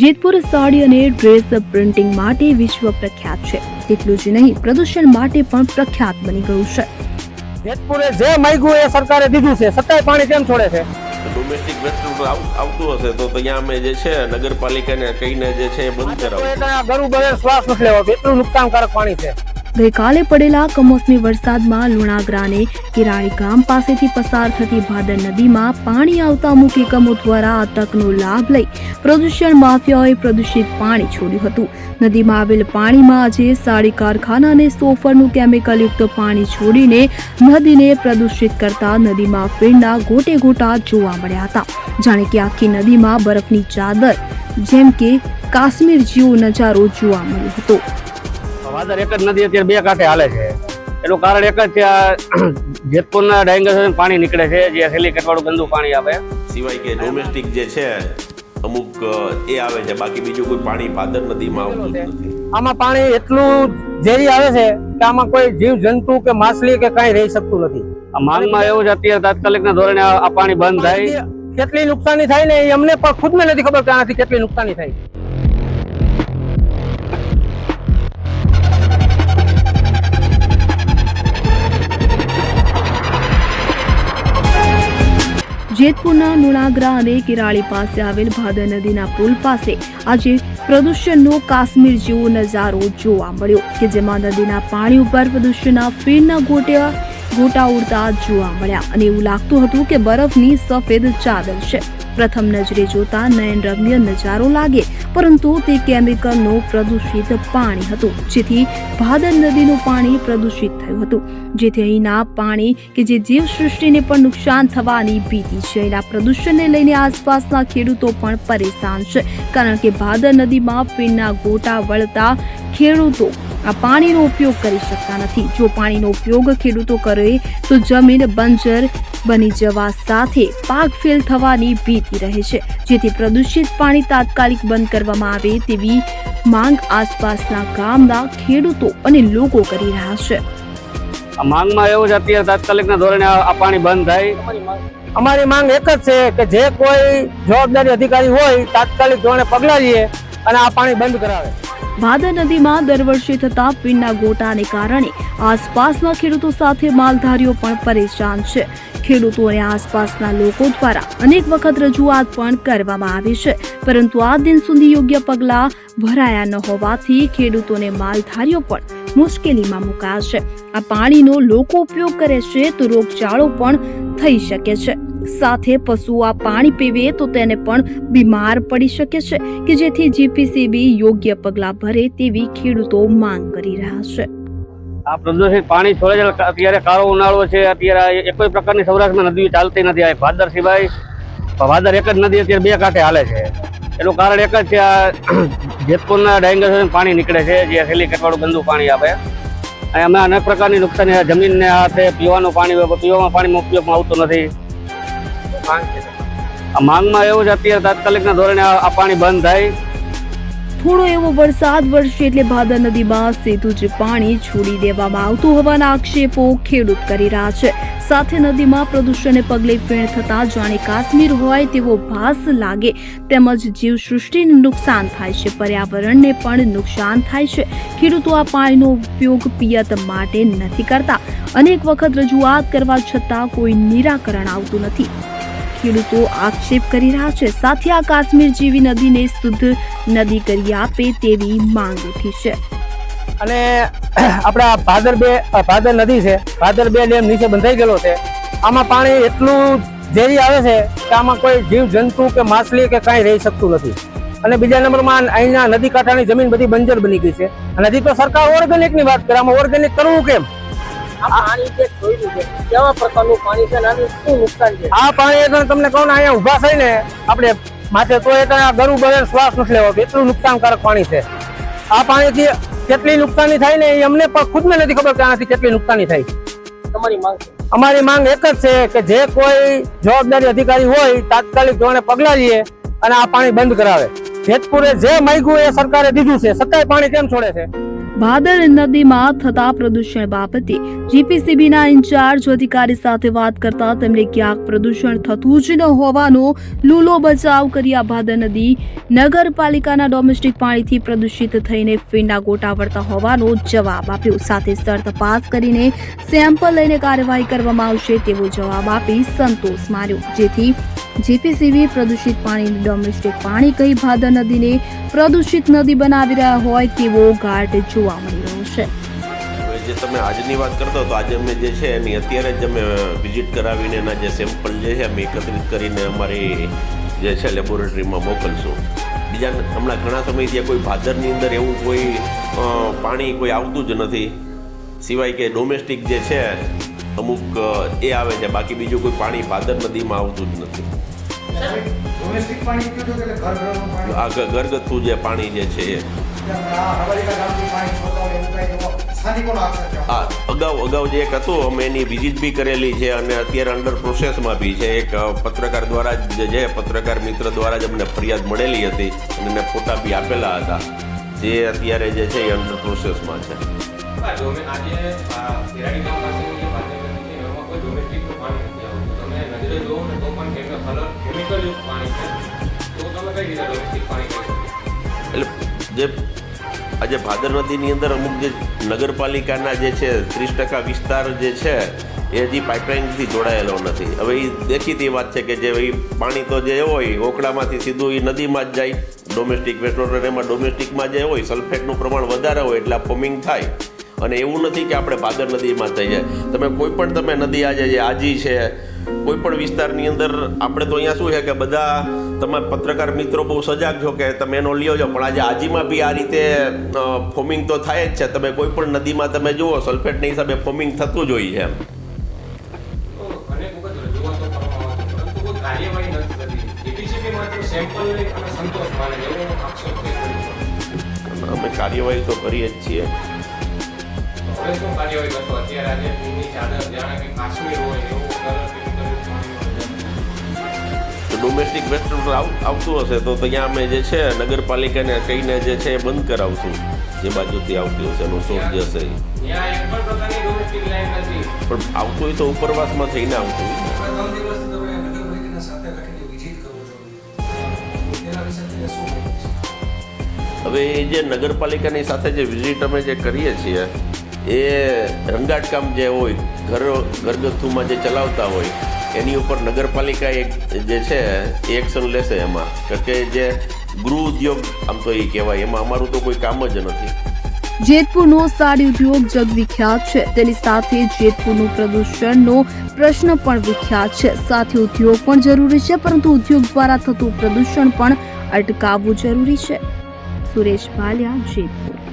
જેતપુર સાડી અને dress printing માટે વિશ્વ પ્રખ્યાત છે. તેટલું જ નહીં પ્રદૂષણ માટે પણ પ્રખ્યાત બની ગયું છે. જેતપુરે જે માંગ્યું એ સરકારે દીધું છે. છતાંય પાણી કેમ છોડે છે? ડોમેસ્ટિક વેસ્ટ આવતું હશે તો ત્યાં અમે જે છે નગરપાલિકાને કહીને જે છે બંધ તો ગરુ બગેર શ્વાસ નથી લેવાતો એટલું નુકસાનકારક પાણી છે? ગઈકાલે પડેલા કમોસમી વરસાદમાં લુણાગરાને કિરાણી ગામ પાસેથી પસાર થતી ભાદર નદીમાં પાણી આવતા અમુક એકમો દ્વારા આ તકનો લાભ લઈ પ્રદૂષણ માફિયાઓએ પ્રદૂષિત પાણી છોડ્યું હતું. નદીમાં આવેલ પાણીમાં આજે સાડી કારખાના અને સોફરનું કેમિકલયુક્ત પાણી છોડીને નદીને પ્રદૂષિત કરતા નદીમાં ફીણના ગોટે ગોટા જોવા મળ્યા હતા. જાણે કે આખી નદીમાં બરફની ચાદર જેમ કે કાશ્મીર જેવો નજારો જોવા મળ્યો હતો. વાદર એક જ નદી અત્યારે બે કાંઠે હાલે છે. એનું કારણ એક જ છે આ જેતપુરના ડાયંગર પાણી નીકળે છે જે સિલિકેટ વાળું ગંદુ પાણી આવે. સિવાય કે ડોમેસ્ટિક જે છે અમુક એ આવે છે બાકી બીજું કોઈ પાણી ભાદર નદીમાં આવતું નથી. આમાં પાણી એટલું ઝેરી આવે છે કે આમાં કોઈ જીવ જંતુ કે માછલી કે કઈ રહી શકતું નથી. માંગમાં એવું જ અત્યારે તાત્કાલિક ના ધોરણે આ પાણી બંધ થાય. કેટલી નુકસાની થાય ને એ અમને પણ ખુદ ને નથી ખબર કે આનાથી કેટલી નુકસાની થાય. જેતપુરના નુણાગરા અને કિરાળી પાસે આવેલ ભાદર નદીના પુલ પાસે આજે પ્રદૂષણનો કાશ્મીર જેવો નજારો જોવા મળ્યો કે જેમાં નદીના પાણી ઉપર પ્રદૂષણના ફીણના ગોટ્યા ગોટા ઉડતા જોવા મળ્યા. અને એવું લાગતું હતું કે બરફની સફેદ ચાદર છે. પ્રથમ નજરે જોતા નયન રમ્ય નજારો લાગે પરંતુ તે કેમિકલનું પ્રદૂષિત પાણી હતું, જેથી ભાદર નદીનું પાણી પ્રદૂષિત થયું હતું. જેથી અહીંના પાણી કે જે જીવસૃષ્ટિને પણ નુકસાન થવાની ભીતિ છે. અહીંના પ્રદૂષણને લઈને આસપાસના ખેડૂતો પણ પરેશાન છે, કારણ કે ભાદર નદીમાં ફીણના ગોટા વળતા ખેડૂતો આ પાણીનો ઉપયોગ કરી શકતા નથી. જો પાણીનો ઉપયોગ ખેડૂતો કરે, તો જમીન, બંજર બની જવા સાથે પાક ફેલ થવાની ભીતિ રહે છે. જેથી પ્રદૂષિત પાણી તાત્કાલિક બંધ કરવામાં આવે તેવી માંગ આસપાસના ગામના ખેડૂતો અને લોકો કરી રહ્યા છે. માંગમાં એવું છે અત્યારે તાત્કાલિક ના ધોરણે આ આ પાણી બંધ થાય. અમારી માંગ એક જ છે કે જે કોઈ જવાબદારી અધિકારી હોય તાત્કાલિક ધોરણે પગલા લઈએ અને આ પાણી બંધ કરાવે. ભાદર નદીમાં દર વર્ષે થતા પીણના ગોટાને કારણે આસપાસના ખેડૂતો સાથે માલધારીઓ પણ પરેશાન છે. ખેડૂતો અને આસપાસના લોકો દ્વારા અનેક વખત રજૂઆત પણ કરવામાં આવી છે. પરંતુ આ દિન સુધી યોગ્ય પગલાં ભરાયા ન હોવાથી ખેડૂતોને માલધારીઓ પણ મુશ્કેલીમાં મુકાશે. આ પાણીનો લોકો ઉપયોગ કરે છે તો રોગચાળો પણ થઈ શકે છે. સાથે પશુ આ પાણી પીવે તો તેને પણ બીમાર પડી શકે છે કે જેથી જીપીસીબી યોગ્ય પગલાં ભરે તેવી ખેડૂતો માંગ કરી રહ્યા છે. આ પ્રદૂષિત પાણી છોડે છે, અત્યારે કાળો ઉનાળો છે, અત્યારે એક કોઈ પ્રકારની સૌરાષ્ટ્રમાં નદીઓ ચાલતી નથી, આ ભાદર સિવાય ભાદર એક જ નદી અત્યારે બે કાંઠે હાલે છે. એનું કારણ એક જ છે, આ જેતપુરના ડાયંગર પાણી નીકળે છે, જે સિલિકેટ વાળું ગંદુ પાણી અને અમે અનેક પ્રકારની નુકસાની. જમીનને હાથે પીવાનું પાણી, પીવામાં પાણીમાં ઉપયોગમાં આવતું નથી. માંગમાં એવું છે, અત્યારે તાત્કાલિકના ધોરણે આ પાણી બંધ થાય. થોડો એવો વરસાદ વરસે એટલે ભાદર નદીમાં સીધું જ પાણી છોડી દેવામાં આવતું હોવાના આક્ષેપો ખેડૂત કરી રહ્યા છે. સાથે નદીમાં પ્રદૂષણને પગલે ફેણ થતા જાણે કાશ્મીર હોય તેવો ભાસ લાગે. તેમજ જીવસૃષ્ટિને નુકસાન થાય છે, પર્યાવરણને પણ નુકસાન થાય છે. ખેડૂતો આ પાણીનો ઉપયોગ પિયત માટે નથી કરતા. અનેક વખત રજૂઆત કરવા છતાં કોઈ નિરાકરણ આવતું નથી. ખેડૂતો આક્ષેપ કરી રહ્યા છે. સાથે આ કાશ્મીર જેવી નદીને શુદ્ધ નદી કરી આપે તેવી માંગ ઉઠી છે. અને આપણા ભાદર બે ભાદર નદી છે. ભાદર બે ડેમ નીચે બંધાઈ ગયેલો છે. આમાં પાણી એટલું ઝેરી આવે છે કે આમાં કોઈ જીવ જંતુ કે માછલી કે કાંઈ રહી શકતું નથી. અને બીજા નંબરમાં અહીંના નદી કાંઠાની જમીન બધી બંજર બની ગઈ છે. હજી તો સરકાર ઓર્ગેનિકની વાત કરે. આમાં ઓર્ગેનિક કરવું કેમ? પાણી જે છોડ્યું છે કેવા પ્રકારનું પાણી છે અને શું નુકસાન છે? આ પાણી એટલે તમને કહું ને અહીંયા ઊભા થઈને આપણે માથે તો એટલે આ ગરુ બને શ્વાસ નથી લેવો એટલું નુકસાનકારક પાણી છે. આ પાણીથી કેટલી નુકસાની થાય ને એ અમને પણ ખુદને નથી ખબર કે આનાથી કેટલી નુકસાની થાય. તમારી માંગ અમારી માંગ એક જ છે કે જે કોઈ જવાબદારી અધિકારી હોય તાત્કાલિક ધોરણે પગલા લઈએ અને આ પાણી બંધ કરાવે. જેતપુરે જે માગ્યું એ સરકારે દીધું છે સત્તાય પાણી કેમ છોડે છે? ભાદર નદીમાં થતા પ્રદૂષણ બાબતે જીપીસીબીના ઇન્ચાર્જ અધિકારી સાથે વાત કરતા તેમણે ક્યાંક પ્રદૂષણ થતું જ ન હોવાનો લૂલો બચાવ કર્યા ભાદર નદી નગરપાલિકાના ડોમેસ્ટિક પાણીથી પ્રદૂષિત થઈને ફીણના ગોટા વળતા હોવાનો જવાબ આપ્યો સાથે સ્થળ તપાસ કરીને સેમ્પલ લઈને કાર્યવાહી કરવામાં આવશે તેવો જવાબ આપી સંતોષ માર્યો જેથી જીપીસીબી પ્રદૂષિત પાણીને ડોમેસ્ટિક પાણી કહી ભાદર નદીને પ્રદૂષિત નદી બનાવી રહ્યા હોય તેવો ઘાટ જોવા મળી રહ્યો છે. જે તમે આજની વાત કરતો તો આજે અમે જે છે એની અત્યારે જ અમે વિઝિટ કરાવીને એના જે સેમ્પલ જે છે અમે એકત્રિત કરીને અમારી જે છે લેબોરેટરીમાં મોકલશું. બીજા હમણાં ઘણા સમયથી કોઈ ભાદરની અંદર એવું કોઈ પાણી કોઈ આવતું જ નથી. સિવાય કે ડોમેસ્ટિક જે છે અમુક એ આવે છે, બાકી બીજું કોઈ પાણી ભાદર નદીમાં આવતું જ નથી. આ ઘરગથ્થુ જે પાણી જે છે. એ આ અગાઉ અગાઉ જે એક હતું અમે એની વિઝિટ બી કરેલી છે અને અત્યારે અંડર પ્રોસેસમાં બી છે. એક પત્રકાર દ્વારા જ જે છે પત્રકાર મિત્ર દ્વારા જ અમને ફરિયાદ મળેલી હતી અને એને ફોટા બી આપેલા હતા. જે અત્યારે જે છે એ અંડર પ્રોસેસમાં છે. આજે આ ખેરાડી જે ભાદર નદી છે, એમાં કોઈ ડોમેસ્ટિકનું પાણી નથી આવતું. તમે નજરે જોવો ને તો પણ કેમિકલ કલર કેમિકલયુક્ત પાણી છે. તો તમે કઈ રીતે ડોમેસ્ટિક પાણી એટલે જે આજે ભાદર નદીની અંદર અમુક જે નગરપાલિકાના જે છે ત્રીસ ટકા વિસ્તાર જે છે એ હજી પાઇપલાઇનથી જોડાયેલો નથી હવે એ દેખીતી વાત છે કે જે એ પાણી તો જે હોય ઓકડામાંથી સીધું એ નદીમાં જ જાય ડોમેસ્ટિક વેસ્ટ વોટર એમાં ડોમેસ્ટિકમાં જે હોય સલ્ફેટનું પ્રમાણ વધારે હોય એટલે ફોમિંગ થાય અને એવું નથી કે આપણે ભાદર નદીમાં થઈએ તમે કોઈ પણ તમે નદી આજે આજી છે કોઈ પણ વિસ્તારની અંદર આપણે તો અહીંયા શું છે કે બધા તમારા પત્રકાર મિત્રો બહુ સજાગ છો કે તમે એનો લ્યો છો. પણ આજે આજીમાં બી આ રીતે ફોમિંગ તો થાય જ છે. તમે કોઈ પણ નદીમાં તમે જુઓ, સલ્ફેટના હિસાબે ફોમિંગ થતું જ હોય છે. અમે કાર્યવાહી તો કરીએ જ છીએ. કાર્યવાહી કરતો અત્યારે આજે કાશ્મીર હોય ડોમેસ્ટિક વેસ્ટર્ન આવતું હશે તો ત્યાં અમે જે છે નગરપાલિકાને કહીને જે છે એ બંધ કરાવશું. જે બાજુથી આવતી હશે એનો સોર્સ જે હશે પણ આવતું હોય તો ઉપરવાસમાં થઈને આવતું. હવે એ જે નગરપાલિકાની સાથે જે વિઝિટ અમે જે કરીએ છીએ એ રંગાટ કામ જે હોય ઘર ઘરગથ્થુમાં જે ચલાવતા હોય એની ઉપર નગરપાલિકા એક જે છે, એ એક્શન લેશે એમાં. કે જે ગૃહ ઉદ્યોગ, આમ તો એ કહેવાય, એમાં અમારું તો કોઈ કામ જ નથી. જેતપુરનો સાડી ઉદ્યોગ જગવિખ્યાત છે. તેની સાથે જેતપુરનું પ્રદૂષણનો પ્રશ્ન પણ વિખ્યાત છે. સાથે ઉદ્યોગ પણ જરૂરી છે, પરંતુ ઉદ્યોગ દ્વારા થતું પ્રદૂષણ પણ અટકાવવું જરૂરી છે. સુરેશ ભાલિયા, જેતપુર.